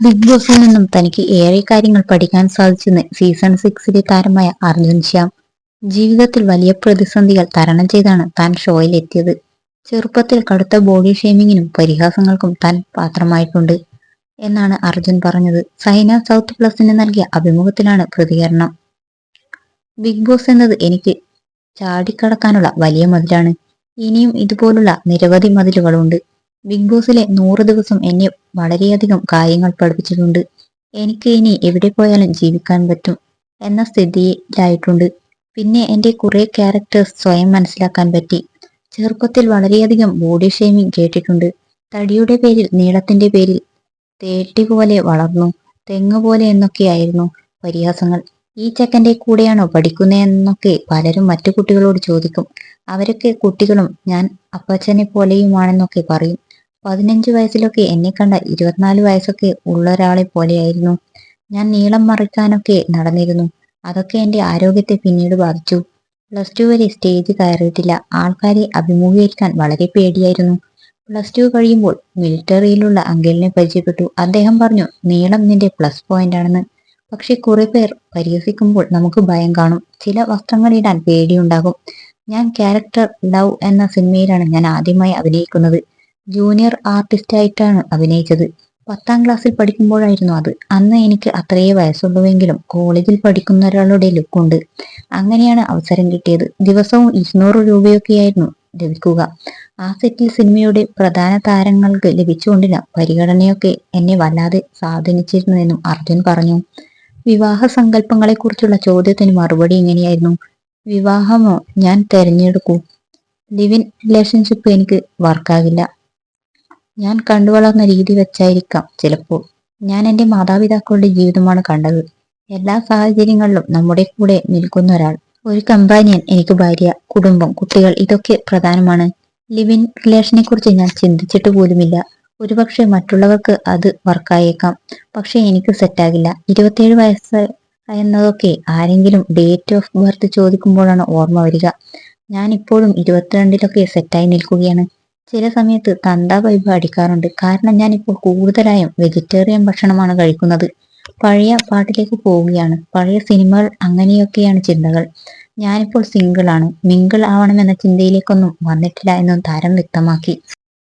Big ബോസിൽ നിന്നും തനിക്ക് ഏറെ കാര്യങ്ങൾ പഠിക്കാൻ സാധിച്ചെന്ന് സീസൺ സിക്സിലെ താരമായ അർജുൻ ശ്യാം ജീവിതത്തിൽ വലിയ പ്രതിസന്ധികൾ തരണം ചെയ്താണ് താൻ ഷോയിൽ എത്തിയത് ചെറുപ്പത്തിൽ കടുത്ത ബോഡി ഷേമിങ്ങിനും പരിഹാസങ്ങൾക്കും താൻ പാത്രമായിട്ടുണ്ട് എന്നാണ് അർജുൻ പറഞ്ഞത്. സൈന സൗത്ത് പ്ലസിന് നൽകിയ അഭിമുഖത്തിലാണ് പ്രതികരണം. ബിഗ് ബോസ് എന്നത് എനിക്ക് ചാടിക്കടക്കാനുള്ള വലിയ മതിലാണ്. ഇനിയും ഇതുപോലുള്ള നിരവധി മതിലുകളുണ്ട്. ബിഗ് ബോസിലെ നൂറ് ദിവസം എന്നെ വളരെയധികം കാര്യങ്ങൾ പഠിപ്പിച്ചിട്ടുണ്ട്. എനിക്ക് ഇനി എവിടെ പോയാലും ജീവിക്കാൻ പറ്റും എന്ന സ്ഥിതിയിലായിട്ടുണ്ട്. പിന്നെ എന്റെ കുറെ ക്യാരക്ടേഴ്സ് സ്വയം മനസ്സിലാക്കാൻ പറ്റി. ചെറുപ്പത്തിൽ വളരെയധികം ബോഡി ഷേമിങ് കേട്ടിട്ടുണ്ട്. തടിയുടെ പേരിൽ നീളത്തിന്റെ പേരിൽ തേട്ടി പോലെ വളർന്നു തെങ്ങ് പോലെ എന്നൊക്കെയായിരുന്നു പരിഹാസങ്ങൾ. ഈ ചെക്കന്റെ കൂടെയാണോ പഠിക്കുന്നതെന്നൊക്കെ പലരും മറ്റു കുട്ടികളോട് ചോദിക്കും. അവരൊക്കെ കുട്ടികളും ഞാൻ അപ്പച്ചനെ പോലെയുമാണെന്നൊക്കെ പറയും. പതിനഞ്ച് വയസ്സിലൊക്കെ എന്നെ കണ്ട ഇരുപത്തിനാല് വയസ്സൊക്കെ ഉള്ള ഒരാളെ പോലെയായിരുന്നു. ഞാൻ നീളം മറിക്കാനൊക്കെ നടന്നിരുന്നു. അതൊക്കെ എന്റെ ആരോഗ്യത്തെ പിന്നീട് ബാധിച്ചു. പ്ലസ് ടു വരെ സ്റ്റേജ് കയറിയിട്ടില്ല. ആൾക്കാരെ അഭിമുഖീകരിക്കാൻ വളരെ പേടിയായിരുന്നു. പ്ലസ് ടു കഴിയുമ്പോൾ മിലിറ്ററിയിലുള്ള അങ്കിളിനെ പരിചയപ്പെട്ടു. അദ്ദേഹം പറഞ്ഞു നീളം നിന്റെ പ്ലസ് പോയിന്റ് ആണെന്ന് പക്ഷെ കുറെ പേർ പരിഹസിക്കുമ്പോൾ നമുക്ക് ഭയം കാണും. ചില വസ്ത്രങ്ങൾ ഇടാൻ പേടിയുണ്ടാകും. ഞാൻ ക്യാരക്ടർ ലവ് എന്ന സിനിമയിലാണ് ഞാൻ ആദ്യമായി അഭിനയിക്കുന്നത്. ജൂനിയർ ആർട്ടിസ്റ്റ് ആയിട്ടാണ് അഭിനയിച്ചത്. പത്താം ക്ലാസ്സിൽ പഠിക്കുമ്പോഴായിരുന്നു അത്. അന്ന് എനിക്ക് അത്രയേ വയസ്സുള്ളൂവെങ്കിലും കോളേജിൽ പഠിക്കുന്ന ഒരാളുടെ ലുക്കുണ്ട്. അങ്ങനെയാണ് അവസരം കിട്ടിയത്. ദിവസവും ഇരുന്നൂറ് രൂപയൊക്കെയായിരുന്നു ലഭിക്കുക. ആ സെറ്റിൽ സിനിമയുടെ പ്രധാന താരങ്ങൾക്ക് ലഭിച്ചുകൊണ്ടില്ല പരിഗണനയൊക്കെ എന്നെ വല്ലാതെ സ്വാധീനിച്ചിരുന്നുവെന്നും അർജുൻ പറഞ്ഞു. വിവാഹ സങ്കല്പങ്ങളെക്കുറിച്ചുള്ള ചോദ്യത്തിന് മറുപടി ഇങ്ങനെയായിരുന്നു വിവാഹമോ? ഞാൻ തെരഞ്ഞെടുക്കൂ. ലിവിൻ റിലേഷൻഷിപ്പ് എനിക്ക് വർക്കാകില്ല. ഞാൻ കണ്ടുവളർന്ന രീതി വെച്ചായിരിക്കാം ചിലപ്പോൾ. ഞാൻ എന്റെ മാതാപിതാക്കളുടെ ജീവിതമാണ് കണ്ടത്. എല്ലാ സാഹചര്യങ്ങളിലും നമ്മുടെ കൂടെ നിൽക്കുന്ന ഒരാൾ. ഒരു കമ്പാനിയൻ എനിക്ക് ഭാര്യ കുടുംബം കുട്ടികൾ ഇതൊക്കെ പ്രധാനമാണ്. ലിവിൻ റിലേഷനെ കുറിച്ച് ഞാൻ ചിന്തിച്ചിട്ട് പോലുമില്ല. ഒരുപക്ഷെ മറ്റുള്ളവർക്ക് അത് വർക്കായേക്കാം പക്ഷെ എനിക്ക് സെറ്റാകില്ല ഇരുപത്തിയേഴ് വയസ്സ് എന്നതൊക്കെ ആരെങ്കിലും ഡേറ്റ് ഓഫ് ബർത്ത് ചോദിക്കുമ്പോഴാണ് ഓർമ്മ വരിക. ഞാൻ ഇപ്പോഴും ഇരുപത്തിരണ്ടിലൊക്കെ സെറ്റായി നിൽക്കുകയാണ്. ചില സമയത്ത് തന്ത വൈബ് അടിക്കാറുണ്ട്. കാരണം ഞാൻ ഇപ്പോൾ കൂടുതലായും വെജിറ്റേറിയൻ ഭക്ഷണമാണ് കഴിക്കുന്നത്. പഴയ പാട്ടിലേക്ക് പോവുകയാണ്. പഴയ സിനിമകൾ അങ്ങനെയൊക്കെയാണ് ചിന്തകൾ. ഞാനിപ്പോൾ സിംഗിൾ ആണ് മിങ്കിൾ ആവണമെന്ന ചിന്തയിലേക്കൊന്നും വന്നിട്ടില്ല എന്നും താരം വ്യക്തമാക്കി.